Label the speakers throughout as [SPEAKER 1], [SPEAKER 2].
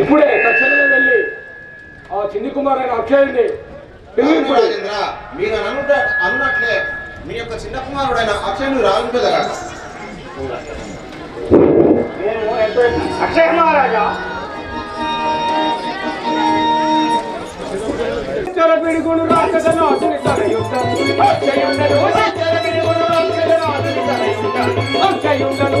[SPEAKER 1] ఇప్పుడే తక్షణమే వెళ్ళి ఆ చిన్ని అక్షయుడిని పిలిపించండి
[SPEAKER 2] రాజేంద్ర మీరు అనుట అన్నట్లే మీ యొక్క చిన్న కుమారుడైన అక్షయుని రావింపదగా
[SPEAKER 1] నేను ఎంతో అక్షయ మహారాజా! పిడుగును అతని యుద్ధ అక్షయుండను పిడుగును అతని అక్షయుండను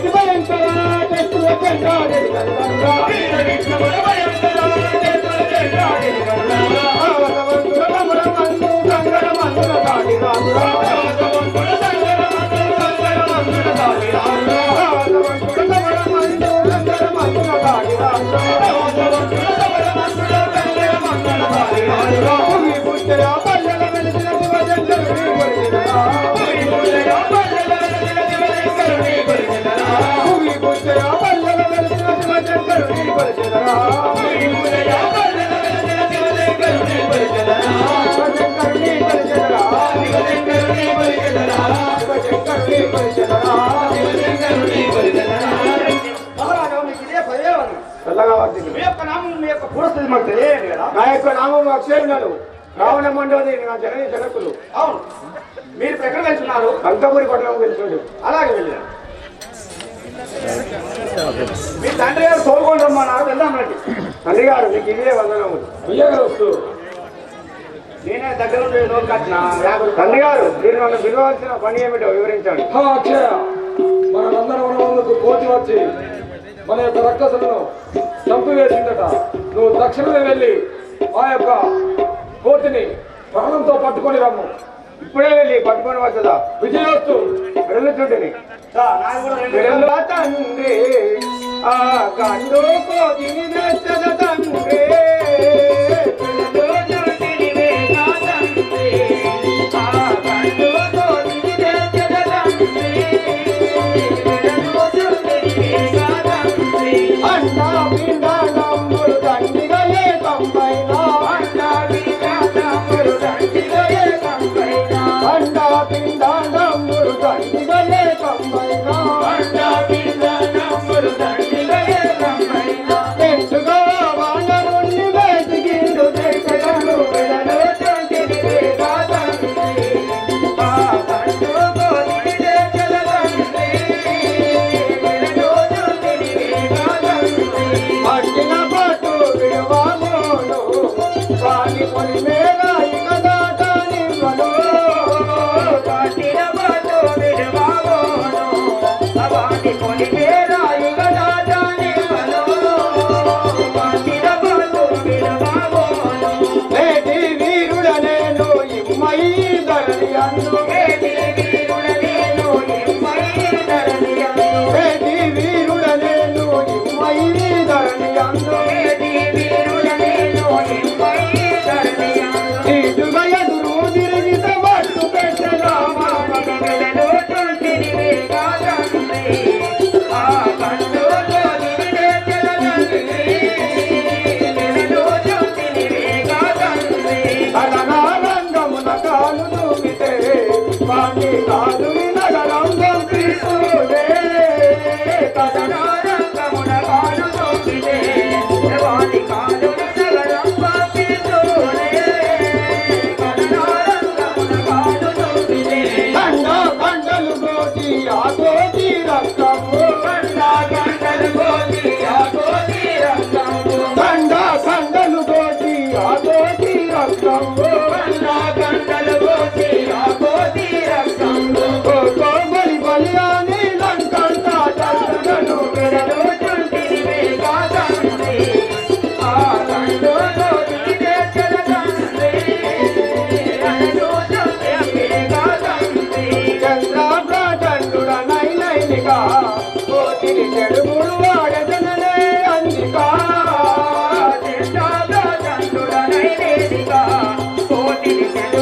[SPEAKER 1] జెండా
[SPEAKER 3] మీ యొక్క నామం మీ యొక్క పూర్వస్థితి మాకు తెలియదు కదా
[SPEAKER 1] నా యొక్క నామం అక్షయున్నాడు రావణ మండోది నా జనని జనకులు
[SPEAKER 3] అవును మీరు ఎక్కడ వెళ్తున్నారు
[SPEAKER 1] అంతపురి పట్టణం వెళ్తాడు
[SPEAKER 3] అలాగే వెళ్ళారు మీ తండ్రి గారు తోలుకొని రమ్మన్నారు వెళ్దాం రండి
[SPEAKER 1] తండ్రి గారు మీకు ఇదే వందనములు విజయగరస్తు
[SPEAKER 3] నేనే దగ్గర
[SPEAKER 1] తండ్రి గారు మీరు నన్ను పిలవాల్సిన పని ఏమిటో వివరించండి. అక్షయ! మన నందనవనములకు కోతి వచ్చి మన యొక్క రక్కసులను చంపివేసిందట. నువ్వు తక్షణమే వెళ్ళి ఆ యొక్క కోతిని ప్రాణంతో పట్టుకొని రమ్ము. ఇప్పుడే వెళ్ళి పట్టుకొని వచ్చదా? విజయోస్తు వెళ్ళుచుంటిని. తండ్రి ఆ కండు కోతిని మెచ్చద తండ్రి. Thank you.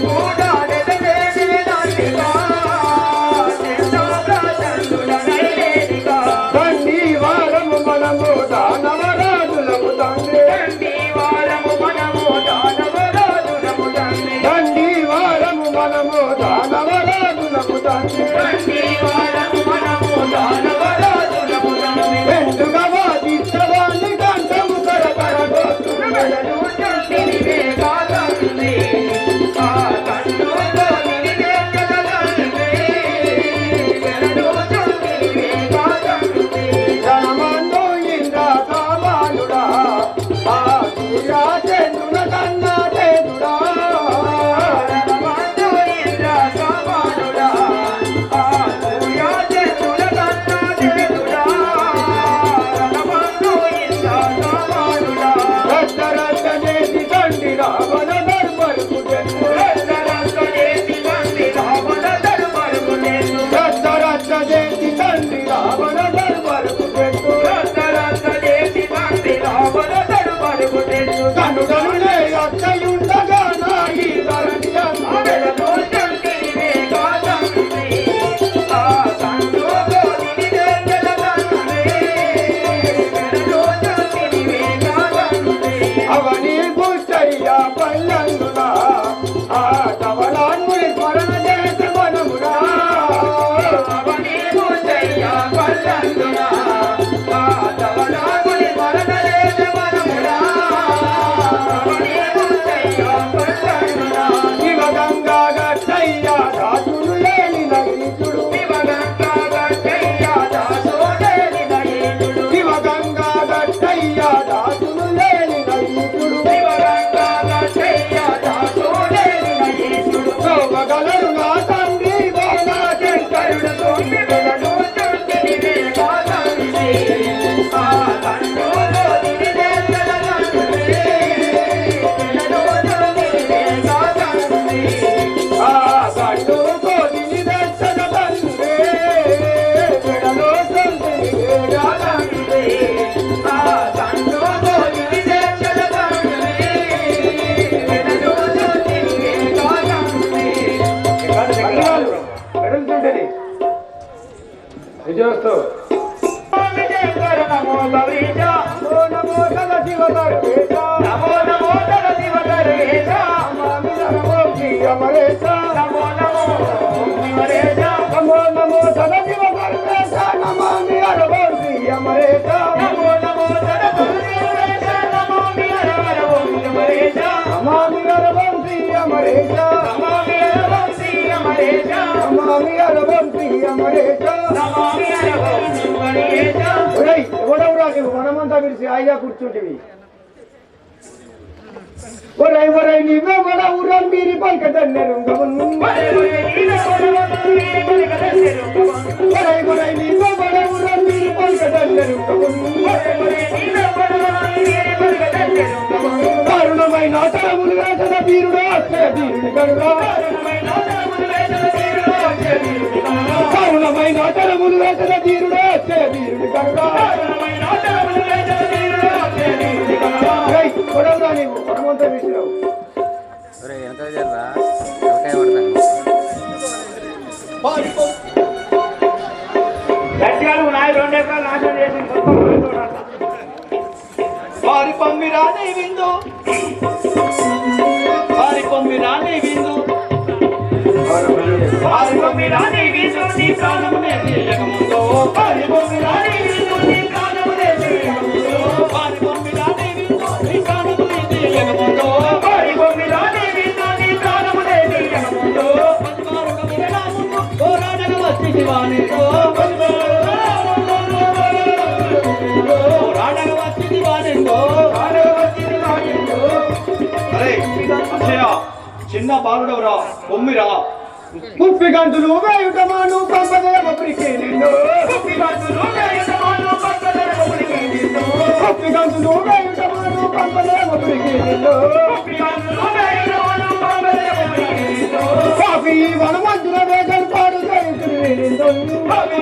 [SPEAKER 1] Oh, శివ సర్వేశ
[SPEAKER 3] నమో నమో తన
[SPEAKER 1] ఎవడెవరా మనమంతా విడిచి హాయిగా కూర్చుంటివి. ఒరై ఒరై నువ్వే మన ఊరం మీరి పైక
[SPEAKER 3] ఒరే ఒరే నీల కొడవలు
[SPEAKER 1] మన ఊరం మీరి పలకదన్నరు కారుణమైన తరములు వేసిన వీరుడు అక్షయ వీరుని కనుగా
[SPEAKER 3] వారి పొమ్మి రాని విందు నీ ప్రాణమునే తీయకముందు వారి పొమ్మి రాని పోరాడగ వచ్చి శివానితో పోరాడగ వచ్చి శివానితో అరే చిన్న బాలుడవరా బొమ్మిరా
[SPEAKER 1] ముప్పి గంతులు వేయుటమాను నిన్ను.
[SPEAKER 3] ముప్పి వేయుటమాను నిన్ను.
[SPEAKER 1] ముప్పి గంతులు వేయుటమాను పంపదేవ ప్రికి నిన్ను. కాఫీ వనమంతుల వేగం పాడు నిన్ను. కాఫీ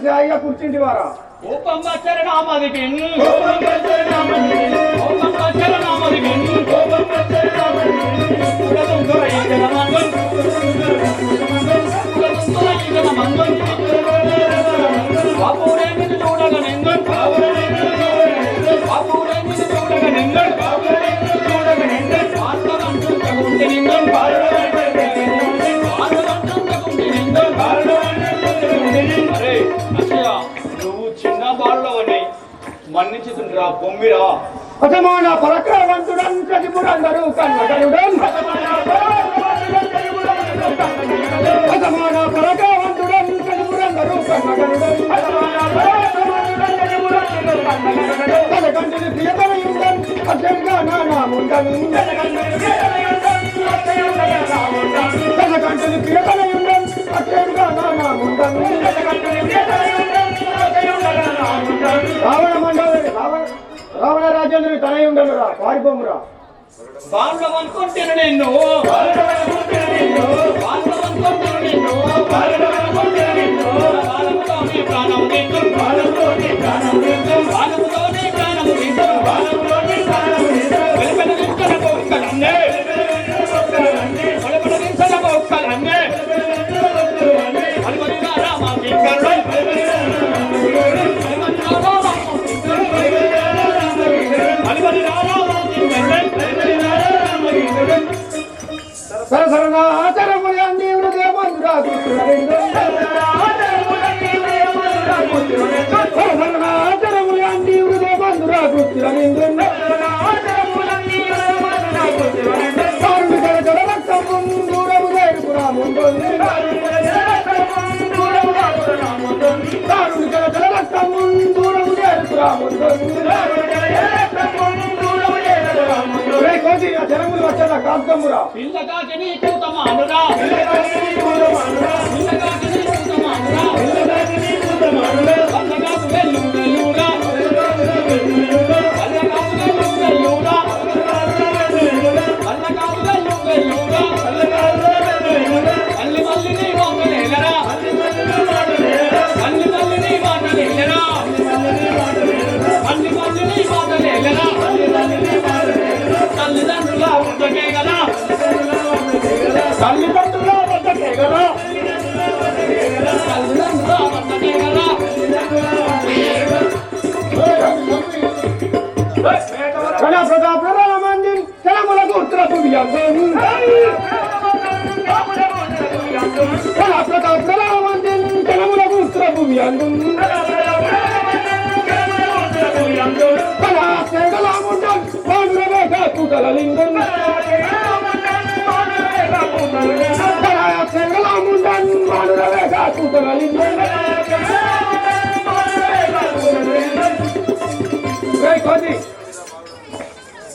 [SPEAKER 1] వనమంతా పిలిచి హాయిగా కూర్చుంటి వారా
[SPEAKER 3] అరే మన్నించుతుండ్రా బొమ్మిరా.
[SPEAKER 1] అసమాన పరక్రమంతుడం ప్రతిపురందరూ కన్నగరుడన్. అసమాన పరక్రమ ಬೊಮ್ರ ಬಾಂಡ ಇನ್ನು. ನೀನು జనములు వచ్చేలా కాంతమురా
[SPEAKER 3] పిల్లగాకి నీ కూతమానురా పిల్లగాకి నీ కూతమానురా పిల్లగాకి నీ కూతమానురా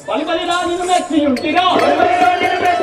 [SPEAKER 3] బలి బలి రాజును మెచ్చి ఉంటిరా బలి బలి మెచ్చి ఉంటిరా.